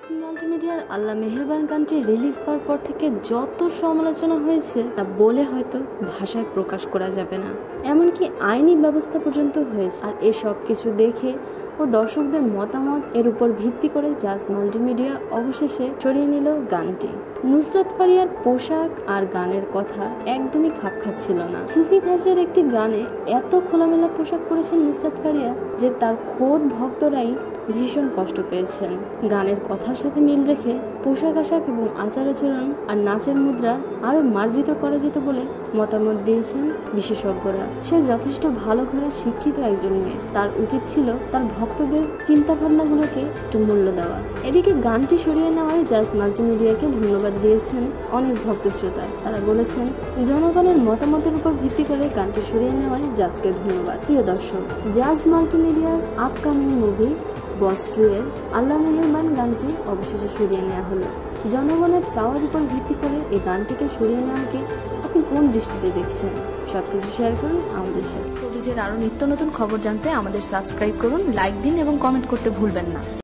জাজ মাল্টিমিডিয়ার আল্লাহ মেহেরবান গানটি রিলিজ পাওয়ার পর থেকে যত সমালোচনা হয়েছে, তা বলে হয়তো ভাষায় প্রকাশ করা যাবে না। এমনকি আইনি ব্যবস্থা পর্যন্ত হয়েছে। আর এসব কিছু দেখে ও দর্শকদের মতামত এর উপর ভিত্তি করে জাজ মাল্টিমিডিয়া অবশেষে সরিয়ে নিল গানটি। নুসরাত ফারিয়ার পোশাক আর গানের কথা একদমই খাপ খাচ্ছিল না। সুফি ধাজের একটি গানে এত খোলামেলা পোশাক পরেছেন নুসরাত ফারিয়া যে তার খোদ ভক্তরাই ভীষণ কষ্ট পেয়েছেন। গানের কথার সাথে মিল রেখে পোশাক আশাক এবং আচার আচরণ আর নাচের মুদ্রা আরও মার্জিত করা যেত বলে মতামত দিয়েছেন বিশেষজ্ঞরা। সে যথেষ্ট ভালো ঘরের শিক্ষিত একজন মেয়ে। তার উচিত ছিল তার ভক্তদের চিন্তা ভাবনাগুলোকে একটু মূল্য দেওয়া। এদিকে গানটি সরিয়ে নেওয়ায় জাজ মাল্টিমিডিয়াকে ধন্যবাদ দিয়েছেন অনেক ভক্ত শ্রোতা। তারা বলেছেন, জনগণের মতামতের উপর ভিত্তি করে গানটি সরিয়ে নেওয়ায় জাজকে ধন্যবাদ। প্রিয় দর্শক, জাজ মাল্টিমিডিয়ার আপকামিং মুভি বস টু এর আল্লাহ মেহরবান গানটি অবশেষে সরিয়ে নেওয়া হলো। জনগণের চাওয়ার উপর ভিত্তি করে এই গানটিকে সরিয়ে নেওয়াকে আপনি কোন দৃষ্টিতে দেখছেন? সব কিছু শেয়ার করুন আমাদের সাথে। সবিজের আরও নিত্য নতুন খবর জানতে আমাদের সাবস্ক্রাইব করুন লাইক দিন এবং কমেন্ট করতে ভুলবেন না।